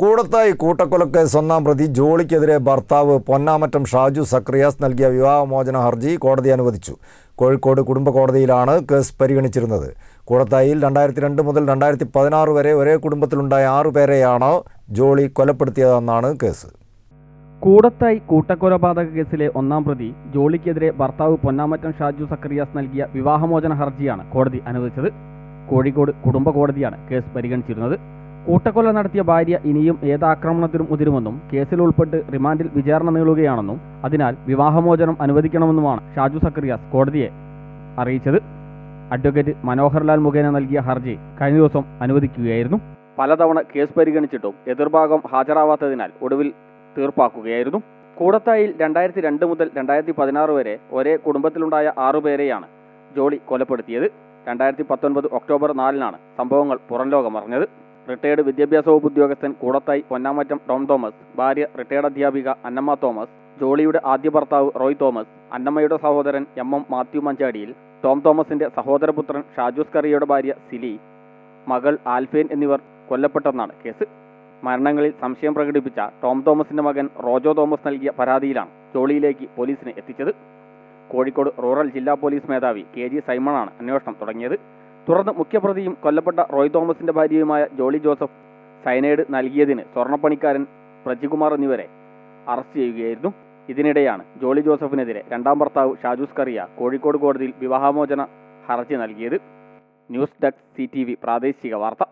കൂടത്തായി കൂട്ടക്കൊലക്കേസ് ഒന്നാം പ്രതി ജോളിക്കെതിരെ ഭർത്താവ് പൊന്നാമറ്റം ഷാജു സക്രിയാസ് നൽകിയ വിവാഹമോചന ഹർജി കോടതി അനുവദിച്ചു. കോഴിക്കോട് കുടുംബ കോടതിയിലാണ് കേസ് പരിഗണിച്ചിരുന്നത്. കൂടത്തായിൽ രണ്ടായിരത്തി രണ്ട് മുതൽ രണ്ടായിരത്തി പതിനാറ് വരെ ഒരേ കുടുംബത്തിലുണ്ടായ ആറു പേരെയാണ് ജോളി കൊലപ്പെടുത്തിയതെന്നാണ് കേസ്. കൂടത്തായി കൂട്ടക്കൊലപാതക കേസിലെ ഒന്നാം പ്രതി ജോളിക്കെതിരെ ഭർത്താവ് പൊന്നാമറ്റം ഷാജു സക്രിയാസ് നൽകിയ വിവാഹമോചന ഹർജിയാണ് കോടതി അനുവദിച്ചത്. കോഴിക്കോട് കുടുംബ കോടതിയാണ് കേസ് പരിഗണിച്ചിരുന്നത്. കൂട്ടക്കൊല നടത്തിയ ഭാര്യ ഇനിയും ഏതാക്രമണത്തിനും ഉതിരുമെന്നും കേസിൽ ഉൾപ്പെട്ട് റിമാൻഡിൽ വിചാരണ നീളുകയാണെന്നും അതിനാൽ വിവാഹമോചനം അനുവദിക്കണമെന്നുമാണ് ഷാജു സക്രിയാസ് കോടതിയെ അറിയിച്ചത്. അഡ്വക്കേറ്റ് മനോഹർലാൽ മുഖേന നൽകിയ ഹർജി കഴിഞ്ഞ ദിവസം അനുവദിക്കുകയായിരുന്നു. പലതവണ കേസ് പരിഗണിച്ചിട്ടും എതിർഭാഗം ഹാജരാവാത്തതിനാൽ ഒടുവിൽ തീർപ്പാക്കുകയായിരുന്നു. കൂടത്തായിൽ രണ്ടായിരത്തി രണ്ട് മുതൽ രണ്ടായിരത്തി പതിനാറ് വരെ ഒരേ കുടുംബത്തിലുണ്ടായ ആറുപേരെയാണ് ജോളി കൊലപ്പെടുത്തിയത്. രണ്ടായിരത്തി പത്തൊൻപത് ഒക്ടോബർ നാലിനാണ് സംഭവങ്ങൾ പുറംലോകമറിഞ്ഞത്. റിട്ടയർഡ് വിദ്യാഭ്യാസ വകുപ്പ് ഉദ്യോഗസ്ഥൻ കൂടത്തായി പൊന്നാമറ്റം ടോം തോമസ്. ഭാര്യ റിട്ടയേർഡ് അധ്യാപിക അന്നമ്മ തോമസ്. ജോളിയുടെ ആദ്യ ഭർത്താവ് റോയ് തോമസ്. അന്നമ്മയുടെ സഹോദരൻ എം എം മാത്യു മഞ്ചാടിയിൽ. ടോം തോമസിന്റെ സഹോദരപുത്രൻ ഷാജൂസ് കറിയയുടെ ഭാര്യ സിലി. മകൾ ആൽഫേൻ എന്നിവർ കൊല്ലപ്പെട്ടെന്നാണ് കേസ്. മരണങ്ങളിൽ സംശയം പ്രകടിപ്പിച്ച ടോം തോമസിന്റെ മകൻ റോജോ തോമസ് നൽകിയ പരാതിയിലാണ് ജോളിയിലേക്ക് പോലീസിനെ എത്തിച്ചത്. കോഴിക്കോട് റൂറൽ ജില്ലാ പോലീസ് മേധാവി കെ ജി സൈമണാണ് അന്വേഷണം തുടങ്ങിയത്. തുടർന്ന് മുഖ്യപ്രതിയും കൊല്ലപ്പെട്ട റോയ് തോമസിന്റെ ഭാര്യയുമായ ജോളി ജോസഫ് സൈനൈഡ് നൽകിയതിന് സ്വർണപ്പണിക്കാരൻ പ്രജികുമാർ എന്നിവരെ അറസ്റ്റ് ചെയ്യുകയായിരുന്നു. ഇതിനിടെയാണ് ജോളി ജോസഫിനെതിരെ രണ്ടാം ഭർത്താവ് ഷാജൂസ് കറിയ കോഴിക്കോട് കോടതിയിൽ വിവാഹമോചന ഹർജി നൽകിയത്. ന്യൂസ് ഡെസ്ക് സി പ്രാദേശിക വാർത്ത.